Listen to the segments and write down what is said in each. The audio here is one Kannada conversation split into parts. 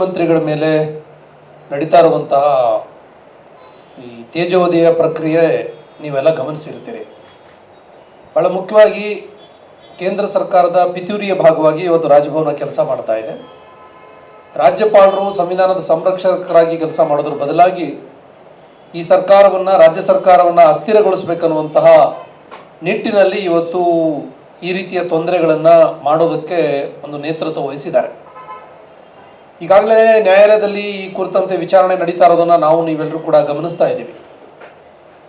ಮುಖ್ಯಮಂತ್ರಿಗಳ ಮೇಲೆ ನಡೀತಾ ಇರುವಂತಹ ಈ ತೇಜೋದಯ ಪ್ರಕ್ರಿಯೆ ನೀವೆಲ್ಲ ಗಮನಿಸಿರ್ತೀರಿ. ಬಹಳ ಮುಖ್ಯವಾಗಿ ಕೇಂದ್ರ ಸರ್ಕಾರದ ಪಿತೂರಿಯ ಭಾಗವಾಗಿ ಇವತ್ತು ರಾಜಭವನ ಕೆಲಸ ಮಾಡ್ತಾ ಇದೆ. ರಾಜ್ಯಪಾಲರು, ಸಂವಿಧಾನದ ಸಂರಕ್ಷಕರಾಗಿ ಕೆಲಸ ಮಾಡೋದ್ರ ಬದಲಾಗಿ ಈ ಸರ್ಕಾರವನ್ನು, ರಾಜ್ಯ ಸರ್ಕಾರವನ್ನು ಅಸ್ಥಿರಗೊಳಿಸಬೇಕನ್ನುವಂತಹ ನಿಟ್ಟಿನಲ್ಲಿ ಇವತ್ತು ಈ ರೀತಿಯ ತೊಂದರೆಗಳನ್ನು ಮಾಡೋದಕ್ಕೆ ಒಂದು ನೇತೃತ್ವ ವಹಿಸಿದ್ದಾರೆ. ಈಗಾಗಲೇ ನ್ಯಾಯಾಲಯದಲ್ಲಿ ಈ ಕುರಿತಂತೆ ವಿಚಾರಣೆ ನಡೀತಾ ಇರೋದನ್ನು ನಾವು ನೀವೆಲ್ಲರೂ ಕೂಡ ಗಮನಿಸ್ತಾ ಇದ್ದೀವಿ.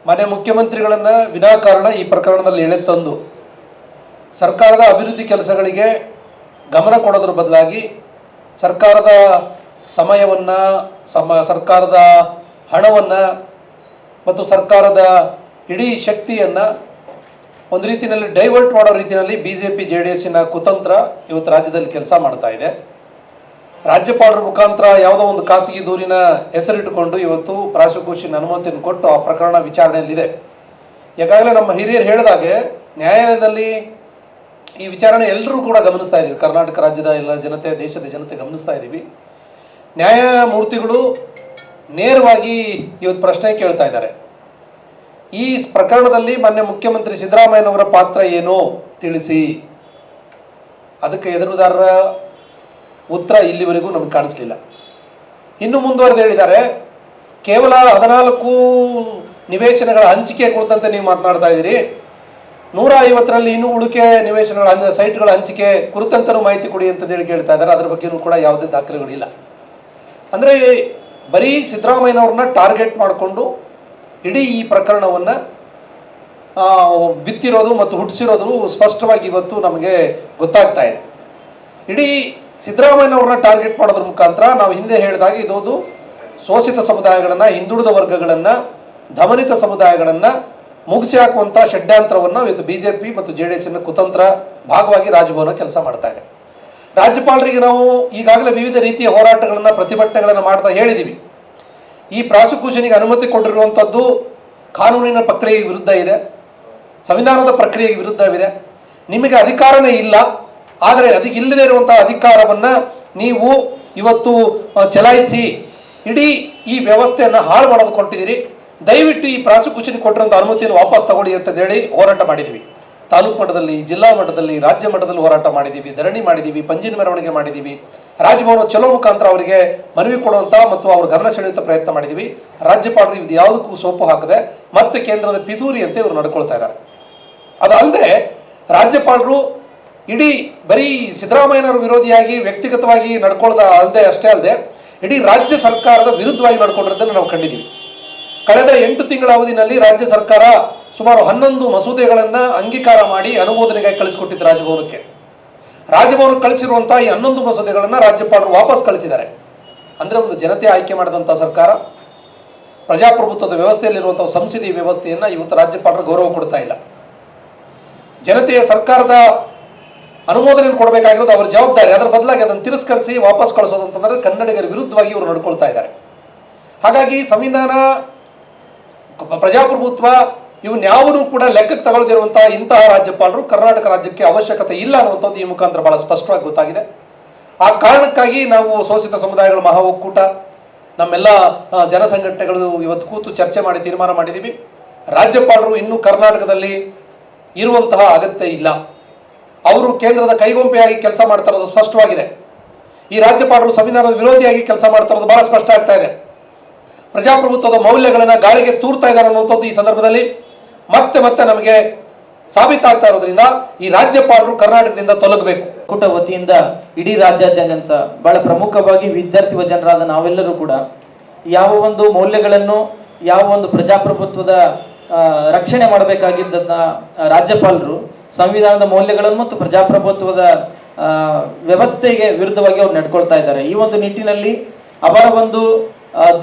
ಮಾನ್ಯ ಮುಖ್ಯಮಂತ್ರಿಗಳನ್ನು ವಿನಾಕಾರಣ ಈ ಪ್ರಕರಣದಲ್ಲಿ ಎಳೆತಂದು ಸರ್ಕಾರದ ಅಭಿವೃದ್ಧಿ ಕೆಲಸಗಳಿಗೆ ಗಮನ ಕೊಡೋದ್ರ ಬದಲಾಗಿ ಸರ್ಕಾರದ ಸಮಯವನ್ನು, ಸಮ, ಸರ್ಕಾರದ ಹಣವನ್ನು ಮತ್ತು ಸರ್ಕಾರದ ಇಡೀ ಶಕ್ತಿಯನ್ನು ಒಂದು ರೀತಿಯಲ್ಲಿ ಡೈವರ್ಟ್ ಮಾಡೋ ರೀತಿಯಲ್ಲಿ B J P J D ಎಸ್ಸಿನ ಕುತಂತ್ರ ಇವತ್ತು ರಾಜ್ಯದಲ್ಲಿ ಕೆಲಸ ಮಾಡ್ತಾ ಇದೆ. ರಾಜ್ಯಪಾಲರ ಮುಖಾಂತರ ಯಾವುದೋ ಒಂದು ಖಾಸಗಿ ದೂರಿನ ಹೆಸರಿಟ್ಟುಕೊಂಡು ಇವತ್ತು ಪ್ರಾಸಿಕ್ಯೂಷನ್ ಅನುಮತಿಯನ್ನು ಕೊಟ್ಟು ಆ ಪ್ರಕರಣ ವಿಚಾರಣೆಯಲ್ಲಿದೆ. ಈಗಾಗಲೇ ನಮ್ಮ ಹಿರಿಯರು ಹೇಳಿದಾಗೆ ನ್ಯಾಯಾಲಯದಲ್ಲಿ ಈ ವಿಚಾರಣೆ ಎಲ್ಲರೂ ಕೂಡ ಗಮನಿಸ್ತಾ ಇದ್ದೀವಿ. ಕರ್ನಾಟಕ ರಾಜ್ಯದ ಎಲ್ಲ ಜನತೆ, ದೇಶದ ಜನತೆ ಗಮನಿಸ್ತಾ ಇದ್ದೀವಿ. ನ್ಯಾಯಮೂರ್ತಿಗಳು ನೇರವಾಗಿ ಇವತ್ತು ಪ್ರಶ್ನೆ ಕೇಳ್ತಾ ಇದ್ದಾರೆ. ಈ ಪ್ರಕರಣದಲ್ಲಿ ಮೊನ್ನೆ ಮುಖ್ಯಮಂತ್ರಿ ಸಿದ್ದರಾಮಯ್ಯನವರ ಪಾತ್ರ ಏನು ತಿಳಿಸಿ? ಅದಕ್ಕೆ ಎದುರುದಾರರ ಉತ್ತರ ಇಲ್ಲಿವರೆಗೂ ನಮಗೆ ಕಾಣಿಸ್ಲಿಲ್ಲ. ಇನ್ನು ಮುಂದುವರೆದು ಹೇಳಿದ್ದಾರೆ, ಕೇವಲ ಹದಿನಾಲ್ಕು ನಿವೇಶನಗಳ ಹಂಚಿಕೆ ಕುರಿತಂತೆ ನೀವು ಮಾತನಾಡ್ತಾ ಇದ್ದೀರಿ. ನೂರ ಐವತ್ತರಲ್ಲಿ ಇನ್ನೂ ಉಳಿಕೆ ನಿವೇಶನಗಳ ಸೈಟ್ಗಳ ಹಂಚಿಕೆ ಕುರಿತಂತನೂ ಮಾಹಿತಿ ಕೊಡಿ ಅಂತ ಹೇಳಿ ಕೇಳ್ತಾ ಇದ್ದಾರೆ. ಅದರ ಬಗ್ಗೆನೂ ಕೂಡ ಯಾವುದೇ ದಾಖಲೆಗಳಿಲ್ಲ ಅಂದರೆ ಬರೀ ಸಿದ್ದರಾಮಯ್ಯನವ್ರನ್ನ ಟಾರ್ಗೆಟ್ ಮಾಡಿಕೊಂಡು ಇಡೀ ಈ ಪ್ರಕರಣವನ್ನು ಬಿತ್ತಿರೋದು ಮತ್ತು ಹುಟ್ಟಿಸಿರೋದು ಸ್ಪಷ್ಟವಾಗಿ ಇವತ್ತು ನಮಗೆ ಗೊತ್ತಾಗ್ತಾ ಇದೆ. ಇಡೀ ಸಿದ್ದರಾಮಯ್ಯನವ್ರನ್ನ ಟಾರ್ಗೆಟ್ ಮಾಡೋದ್ರ ಮುಖಾಂತರ ನಾವು ಹಿಂದೆ ಹೇಳಿದಾಗ ಇದೊಂದು ಶೋಷಿತ ಸಮುದಾಯಗಳನ್ನು, ಹಿಂದುಳಿದ ವರ್ಗಗಳನ್ನು, ದಮನಿತ ಸಮುದಾಯಗಳನ್ನು ಮುಗಿಸಿ ಹಾಕುವಂಥ ಷಡ್ಯಂತ್ರವನ್ನು ಇವತ್ತು ಬಿ ಜೆ ಪಿ ಮತ್ತು ಜೆ ಡಿ ಕುತಂತ್ರ ಭಾಗವಾಗಿ ರಾಜಭವನ ಕೆಲಸ ಮಾಡ್ತಾ ಇದೆ. ರಾಜ್ಯಪಾಲರಿಗೆ ನಾವು ಈಗಾಗಲೇ ವಿವಿಧ ರೀತಿಯ ಹೋರಾಟಗಳನ್ನು, ಪ್ರತಿಭಟನೆಗಳನ್ನು ಮಾಡ್ತಾ ಹೇಳಿದ್ದೀವಿ ಈ ಪ್ರಾಸಿಕ್ಯೂಷನ್ಗೆ ಅನುಮತಿ ಕೊಟ್ಟಿರುವಂಥದ್ದು ಕಾನೂನಿನ ಪ್ರಕ್ರಿಯೆಗೆ ವಿರುದ್ಧ ಇದೆ, ಸಂವಿಧಾನದ ಪ್ರಕ್ರಿಯೆಗೆ ವಿರುದ್ಧವಿದೆ. ನಿಮಗೆ ಅಧಿಕಾರನೇ ಇಲ್ಲ ಆದರೆ ಅದಕ್ಕೆ ಇಲ್ಲದೇ ಇರುವಂತಹ ಅಧಿಕಾರವನ್ನ ನೀವು ಇವತ್ತು ಚಲಾಯಿಸಿ ಇಡೀ ಈ ವ್ಯವಸ್ಥೆಯನ್ನು ಹಾಳು ಮಾಡೋದು ಕೊಟ್ಟಿದ್ದೀರಿ ದಯವಿಟ್ಟು ಈ ಪ್ರಾಸಿಕ್ಯೂಷನ್ ಕೊಟ್ಟಿರುವಂಥ ಅನುಮತಿಯನ್ನು ವಾಪಸ್ ತಗೊಳ್ಳಿ ಅಂತ ಹೇಳಿ ಹೋರಾಟ ಮಾಡಿದ್ವಿ ತಾಲೂಕು ಮಟ್ಟದಲ್ಲಿ, ಜಿಲ್ಲಾ ಮಟ್ಟದಲ್ಲಿ, ರಾಜ್ಯ ಮಟ್ಟದಲ್ಲಿ ಹೋರಾಟ ಮಾಡಿದ್ದೀವಿ, ಧರಣಿ ಮಾಡಿದ್ದೀವಿ, ಪಂಜಿನ ಮೆರವಣಿಗೆ ಮಾಡಿದ್ದೀವಿ. ರಾಜಭವನ ಚಲೋ ಮುಖಾಂತರ ಅವರಿಗೆ ಮನವಿ ಕೊಡುವಂಥ ಮತ್ತು ಅವ್ರ ಗಮನ ಸೆಳೆಯುವಂಥ ಪ್ರಯತ್ನ ಮಾಡಿದ್ದೀವಿ. ರಾಜ್ಯಪಾಲರು ಇದು ಯಾವುದಕ್ಕೂ ಸೋಪು ಹಾಕದೆ ಮತ್ತೆ ಕೇಂದ್ರದ ಪಿತೂರಿಯಂತೆ ಇವರು ನಡ್ಕೊಳ್ತಾ ಇದ್ದಾರೆ. ಅದಲ್ಲದೆ ರಾಜ್ಯಪಾಲರು ಇಡೀ ಬರೀ ಸಿದ್ದರಾಮಯ್ಯನವರ ವಿರೋಧಿಯಾಗಿ, ವ್ಯಕ್ತಿಗತವಾಗಿ ನಡ್ಕೊಳ್ದ ಅಲ್ಲದೆ ಅಷ್ಟೇ ಅಲ್ಲದೆ ಇಡೀ ರಾಜ್ಯ ಸರ್ಕಾರದ ವಿರುದ್ಧವಾಗಿ ನಡ್ಕೊಂಡಿರೋದನ್ನು ನಾವು ಕಂಡಿದ್ದೀವಿ. ಕಳೆದ ಎಂಟು ತಿಂಗಳ ಅವಧಿನಲ್ಲಿ ರಾಜ್ಯ ಸರ್ಕಾರ ಸುಮಾರು ಹನ್ನೊಂದು ಮಸೂದೆಗಳನ್ನು ಅಂಗೀಕಾರ ಮಾಡಿ ಅನುಮೋದನೆಗೆ ಕಳಿಸಿಕೊಟ್ಟಿದ್ದು ರಾಜಭವನಕ್ಕೆ. ರಾಜಭವನ ಕಳಿಸಿರುವಂತಹ ಈ ಹನ್ನೊಂದು ಮಸೂದೆಗಳನ್ನು ರಾಜ್ಯಪಾಲರು ವಾಪಸ್ ಕಳಿಸಿದ್ದಾರೆ. ಅಂದರೆ ಒಂದು ಜನತೆ ಆಯ್ಕೆ ಮಾಡಿದಂಥ ಸರ್ಕಾರ, ಪ್ರಜಾಪ್ರಭುತ್ವದ ವ್ಯವಸ್ಥೆಯಲ್ಲಿರುವಂಥ ಸಂಸದೀಯ ವ್ಯವಸ್ಥೆಯನ್ನು ಇವತ್ತು ರಾಜ್ಯಪಾಲರು ಗೌರವ ಕೊಡ್ತಾ ಇಲ್ಲ. ಜನತೆಯ ಸರ್ಕಾರದ ಅನುಮೋದನೆ ಕೊಡಬೇಕಾಗಿರೋದು ಅವರ ಜವಾಬ್ದಾರಿ. ಅದರ ಬದಲಾಗಿ ಅದನ್ನು ತಿರಸ್ಕರಿಸಿ ವಾಪಸ್ ಕಳಿಸೋದು ಅಂತಂದ್ರೆ ಕನ್ನಡಿಗರ ವಿರುದ್ಧವಾಗಿ ಇವರು ನಡ್ಕೊಳ್ತಾ ಇದ್ದಾರೆ ಹಾಗಾಗಿ ಸಂವಿಧಾನ, ಪ್ರಜಾಪ್ರಭುತ್ವ ಇವನ್ ಯಾವನು ಕೂಡ ಲೆಕ್ಕಕ್ಕೆ ತಗೊಳ್ದಿರುವಂತಹ ಇಂತಹ ರಾಜ್ಯಪಾಲರು ಕರ್ನಾಟಕ ರಾಜ್ಯಕ್ಕೆ ಅವಶ್ಯಕತೆ ಇಲ್ಲ ಅನ್ನುವಂಥದ್ದು ಈ ಮುಖಾಂತರ ಬಹಳ ಸ್ಪಷ್ಟವಾಗಿ ಗೊತ್ತಾಗಿದೆ. ಆ ಕಾರಣಕ್ಕಾಗಿ ನಾವು ಶೋಷಿತ ಸಮುದಾಯಗಳ ಮಹಾ ಒಕ್ಕೂಟ, ನಮ್ಮೆಲ್ಲ ಜನಸಂಘಟನೆಗಳು ಜನ ಸಂಘಟನೆಗಳು ಇವತ್ತು ಕೂತು ಚರ್ಚೆ ಮಾಡಿ ತೀರ್ಮಾನ ಮಾಡಿದ್ದೀವಿ. ರಾಜ್ಯಪಾಲರು ಇನ್ನೂ ಕರ್ನಾಟಕದಲ್ಲಿ ಇರುವಂತಹ ಅಗತ್ಯ ಇಲ್ಲ. ಅವರು ಕೇಂದ್ರದ ಕೈಗೊಂಬೆಯಾಗಿ ಕೆಲಸ ಮಾಡ್ತಾರೋದು ಸ್ಪಷ್ಟವಾಗಿದೆ. ಈ ರಾಜ್ಯಪಾಲರು ಸಂವಿಧಾನದ ವಿರೋಧಿಯಾಗಿ ಕೆಲಸ ಮಾಡ್ತಾರೋದು ಬಹಳ ಸ್ಪಷ್ಟ ಆಗ್ತಾ ಇದೆ. ಪ್ರಜಾಪ್ರಭುತ್ವದ ಮೌಲ್ಯಗಳನ್ನು ಗಾಳಿಗೆ ತೂರ್ತಾ ಇದ್ದಾರೆ ಅನ್ನುವಂಥದ್ದು ಈ ಸಂದರ್ಭದಲ್ಲಿ ಮತ್ತೆ ಮತ್ತೆ ನಮಗೆ ಸಾಬೀತಾಗ್ತಾ ಇರೋದ್ರಿಂದ ಈ ರಾಜ್ಯಪಾಲರು ಕರ್ನಾಟಕದಿಂದ ತೊಲಗಬೇಕು. ಕೂಟ ವತಿಯಿಂದ ಇಡೀ ರಾಜ್ಯಾದ್ಯಂತ ಬಹಳ ಪ್ರಮುಖವಾಗಿ ವಿದ್ಯಾರ್ಥಿ ಜನರಾದ ನಾವೆಲ್ಲರೂ ಕೂಡ ಯಾವ ಒಂದು ಮೌಲ್ಯಗಳನ್ನು, ಯಾವ ಒಂದು ಪ್ರಜಾಪ್ರಭುತ್ವದ ರಕ್ಷಣೆ ಮಾಡಬೇಕಾಗಿದ್ದನ್ನ ರಾಜ್ಯಪಾಲರು ಸಂವಿಧಾನದ ಮೌಲ್ಯಗಳನ್ನು ಮತ್ತು ಪ್ರಜಾಪ್ರಭುತ್ವದ ವ್ಯವಸ್ಥೆಗೆ ವಿರುದ್ಧವಾಗಿ ಅವ್ರು ನಡ್ಕೊಳ್ತಾ ಇದ್ದಾರೆ. ಈ ಒಂದು ನಿಟ್ಟಿನಲ್ಲಿ ಅವರ ಒಂದು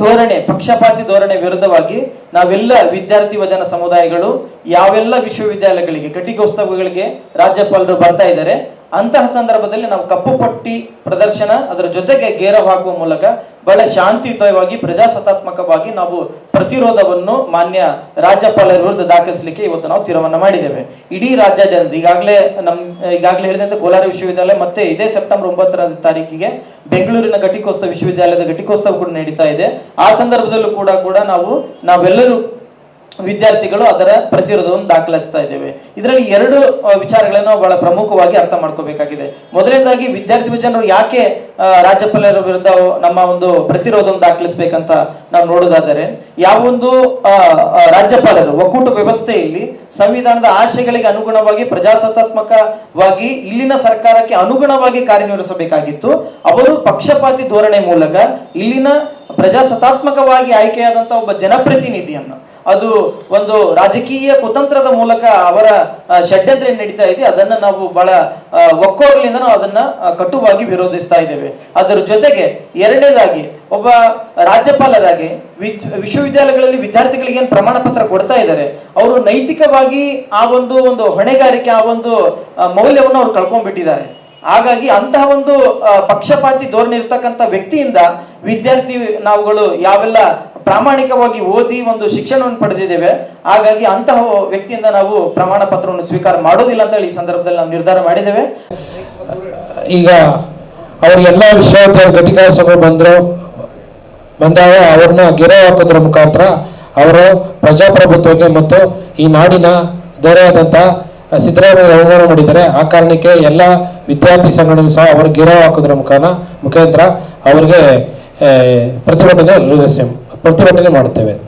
ಧೋರಣೆ, ಪಕ್ಷಪಾತಿ ಧೋರಣೆ ವಿರುದ್ಧವಾಗಿ ನಾವೆಲ್ಲ ವಿದ್ಯಾರ್ಥಿ ವಜನ ಸಮುದಾಯಗಳು, ಯಾವೆಲ್ಲ ವಿಶ್ವವಿದ್ಯಾಲಯಗಳಿಗೆ ಘಟಿಕೋತ್ಸವಗಳಿಗೆ ರಾಜ್ಯಪಾಲರು ಬರ್ತಾ ಇದ್ದಾರೆ. ಅಂತಹ ಸಂದರ್ಭದಲ್ಲಿ ನಾವು ಕಪ್ಪು ಪಟ್ಟಿ ಪ್ರದರ್ಶನ ಅದರ ಜೊತೆಗೆ ಗೇರವ್ ಹಾಕುವ ಮೂಲಕ ಬಹಳ ಶಾಂತಿಯುತವಾಗಿ, ಪ್ರಜಾಸತ್ತಾತ್ಮಕವಾಗಿ ನಾವು ಪ್ರತಿರೋಧವನ್ನು ಮಾನ್ಯ ರಾಜ್ಯಪಾಲರ ವಿರುದ್ಧ ದಾಖಲಿಸಲಿಕ್ಕೆ ಇವತ್ತು ನಾವು ತೀರ್ಮಾನ ಮಾಡಿದ್ದೇವೆ. ಇಡೀ ರಾಜ್ಯಾದ್ಯಂತ ಈಗಾಗಲೇ ನಮ್, ಈಗಾಗಲೇ ಹೇಳಿದಂತೆ ಕೋಲಾರ ವಿಶ್ವವಿದ್ಯಾಲಯ ಮತ್ತೆ ಇದೇ ಸೆಪ್ಟೆಂಬರ್ ಒಂಬತ್ತರ ತಾರೀಕಿಗೆ ಬೆಂಗಳೂರಿನ ಘಟಿಕೋತ್ಸವ ವಿಶ್ವವಿದ್ಯಾಲಯದ ಘಟಿಕೋತ್ಸವ ಕೂಡ ನಡೀತಾ ಇದೆ. ಆ ಸಂದರ್ಭದಲ್ಲೂ ಕೂಡ ಕೂಡ ನಾವು, ನಾವೆಲ್ಲರೂ ವಿದ್ಯಾರ್ಥಿಗಳು ಅದರ ಪ್ರತಿರೋಧವನ್ನು ದಾಖಲಿಸ್ತಾ ಇದ್ದೇವೆ. ಇದರಲ್ಲಿ ಎರಡು ವಿಚಾರಗಳನ್ನು ಬಹಳ ಪ್ರಮುಖವಾಗಿ ಅರ್ಥ ಮಾಡ್ಕೋಬೇಕಾಗಿದೆ. ಮೊದಲನೇದಾಗಿ ವಿದ್ಯಾರ್ಥಿ ಜನರು ಯಾಕೆ ರಾಜ್ಯಪಾಲರ ವಿರುದ್ಧ ನಮ್ಮ ಒಂದು ಪ್ರತಿರೋಧವನ್ನು ದಾಖಲಿಸಬೇಕಂತ ನಾವು ನೋಡೋದಾದರೆ ಯಾವೊಂದು ಒಂದು ಆ, ರಾಜ್ಯಪಾಲರು ಒಕ್ಕೂಟ ವ್ಯವಸ್ಥೆಯಲ್ಲಿ ಸಂವಿಧಾನದ ಆಶಯಗಳಿಗೆ ಅನುಗುಣವಾಗಿ ಪ್ರಜಾಸತ್ತಾತ್ಮಕವಾಗಿ ಇಲ್ಲಿನ ಸರ್ಕಾರಕ್ಕೆ ಅನುಗುಣವಾಗಿ ಕಾರ್ಯನಿರ್ವಹಿಸಬೇಕಾಗಿತ್ತು. ಅವರು ಪಕ್ಷಪಾತಿ ಧೋರಣೆ ಮೂಲಕ ಇಲ್ಲಿನ ಪ್ರಜಾಸತ್ತಾತ್ಮಕವಾಗಿ ಆಯ್ಕೆಯಾದಂತಹ ಒಬ್ಬ ಜನಪ್ರತಿನಿಧಿಯನ್ನು ಅದು ಒಂದು ರಾಜಕೀಯ ಕುತಂತ್ರದ ಮೂಲಕ ಅವರ ಷಡ್ಯಂತ್ರ ಏನ್ ನಡೀತಾ ಇದೆ. ಅದನ್ನ ನಾವು ಬಹಳ ಒಕ್ಕೋರ್ಲಿಂದ ನಾವು ಅದನ್ನ ಕಟುವಾಗಿ ವಿರೋಧಿಸ್ತಾ ಇದ್ದೇವೆ. ಅದರ ಜೊತೆಗೆ ಎರಡನೇದಾಗಿ ಒಬ್ಬ ರಾಜ್ಯಪಾಲರಾಗಿ ವಿದ್- ವಿಶ್ವವಿದ್ಯಾಲಯಗಳಲ್ಲಿ ವಿದ್ಯಾರ್ಥಿಗಳಿಗೆ ಏನು ಪ್ರಮಾಣ ಪತ್ರ ಕೊಡ್ತಾ ಇದ್ದಾರೆ, ಅವರು ನೈತಿಕವಾಗಿ ಆ ಒಂದು ಒಂದು ಹೊಣೆಗಾರಿಕೆ, ಆ ಒಂದು ಮೌಲ್ಯವನ್ನು ಅವ್ರು ಕಳ್ಕೊಂಡ್ಬಿಟ್ಟಿದ್ದಾರೆ. ಹಾಗಾಗಿ ಅಂತಹ ಒಂದು ಪಕ್ಷಪಾತಿ ಧೋರಣೆ ಇರ್ತಕ್ಕಂಥ ವ್ಯಕ್ತಿಯಿಂದ ವಿದ್ಯಾರ್ಥಿ ನಾವುಗಳು ಯಾವೆಲ್ಲ ಪ್ರಾಮಾಣಿಕವಾಗಿ ಓದಿ ಒಂದು ಶಿಕ್ಷಣವನ್ನು ಪಡೆದಿದ್ದೇವೆ. ಹಾಗಾಗಿ ಅಂತಹ ವ್ಯಕ್ತಿಯಿಂದ ನಾವು ಪ್ರಮಾಣ ಪತ್ರವನ್ನು ಸ್ವೀಕಾರ ಮಾಡೋದಿಲ್ಲ ಅಂತ ಹೇಳಿ ಈ ಸಂದರ್ಭದಲ್ಲಿ ನಾವು ನಿರ್ಧಾರ ಮಾಡಿದ್ದೇವೆ. ಈಗ ಅವರಿಗೆಲ್ಲ ವಿಶ್ವವಿದ್ಯಾಲಯ ಸಭೆ ಬಂದರು. ಬಂದಾಗ ಅವ್ರನ್ನ ಗೆರೆ ಹಾಕೋದ್ರ ಮುಖಾಂತರ ಅವರು ಪ್ರಜಾಪ್ರಭುತ್ವಕ್ಕೆ ಮತ್ತು ಈ ನಾಡಿನ ದೊರೆಯಾದಂಥ ಸಿದ್ದರಾಮಯ್ಯ ಅವಮಾನ ಮಾಡಿದ್ದಾರೆ. ಆ ಕಾರಣಕ್ಕೆ ಎಲ್ಲ ವಿದ್ಯಾರ್ಥಿ ಸಂಘಟನೆ ಸಹ ಅವರು ಗೆರೆ ಹಾಕೋದ್ರ ಮುಖಾನ ಮುಖಾಂತರ ಅವರಿಗೆ ಪ್ರತಿಭಟನೆ ಪ್ರತಿಭಟನೆ ಮಾಡುತ್ತೇವೆ.